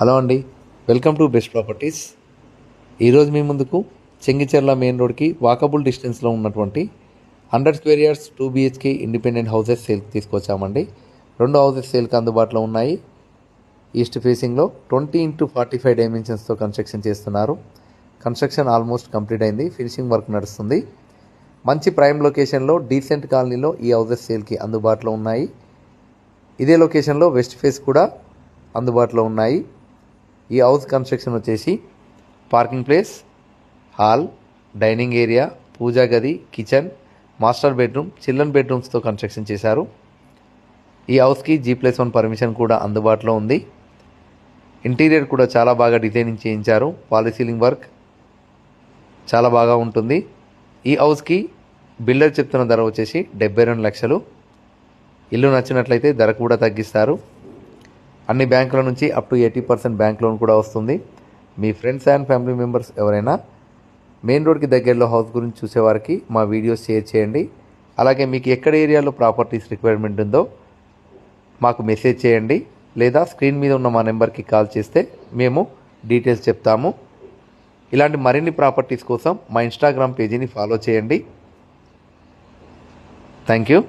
Hello అండి. Welcome to best properties. ఈరోజు మీ ముందుకు చెంగిచెర్ల మెయిన్ రోడ్కి వాకబుల్ డిస్టెన్స్లో ఉన్నటువంటి hundred square yards two BHK independent houses సేల్కి తీసుకొచ్చామండి. రెండు హౌసెస్ సేల్కి అందుబాటులో ఉన్నాయి. ఈస్ట్ ఫేసింగ్లో ట్వంటీ ఇంటూ ఫార్టీ ఫైవ్ డైమెన్షన్స్తో కన్స్ట్రక్షన్ చేస్తున్నారు. కన్స్ట్రక్షన్ ఆల్మోస్ట్ కంప్లీట్ అయింది. ఫినిషింగ్ వర్క్ నడుస్తుంది. మంచి ప్రైమ్ లొకేషన్లో డీసెంట్ కాలనీలో ఈ హౌసెస్ సేల్కి అందుబాటులో ఉన్నాయి. ఇదే లొకేషన్లో వెస్ట్ ఫేస్ కూడా అందుబాటులో ఉన్నాయి. ఈ హౌస్ కన్స్ట్రక్షన్ వచ్చేసి parking place hall dining area puja గది కిచెన్ మాస్టర్ బెడ్రూమ్ చిల్డ్రన్ బెడ్రూమ్స్తో కన్స్ట్రక్షన్ చేశారు. ఈ హౌస్కి జీ ప్లస్ వన్ పర్మిషన్ కూడా అందుబాటులో ఉంది. ఇంటీరియర్ కూడా చాలా బాగా డిజైనింగ్ చేయించారు. పాలిసీలింగ్ వర్క్ చాలా బాగా ఉంటుంది. ఈ హౌస్కి బిల్డర్ చెప్తున్న ధర వచ్చేసి డెబ్బై రెండు లక్షలు. ఇల్లు నచ్చినట్లయితే ధర కూడా తగ్గిస్తారు. అన్ని బ్యాంకుల నుంచి up to eighty percent bank loan కూడా వస్తుంది. మీ ఫ్రెండ్స్ అండ్ ఫ్యామిలీ మెంబర్స్ ఎవరైనా మెయిన్ రోడ్కి దగ్గరలో హౌస్ గురించి చూసేవారికి మా వీడియోస్ షేర్ చేయండి. అలాగే మీకు ఎక్కడ ఏరియాలో ప్రాపర్టీస్ రిక్వైర్మెంట్ ఉందో మాకు మెసేజ్ చేయండి. లేదా స్క్రీన్ మీద ఉన్న మా నెంబర్కి కాల్ చేస్తే మేము డీటెయిల్స్ చెప్తాము. ఇలాంటి మరిన్ని ప్రాపర్టీస్ కోసం మా ఇన్స్టాగ్రామ్ పేజీని ఫాలో చేయండి. Thank you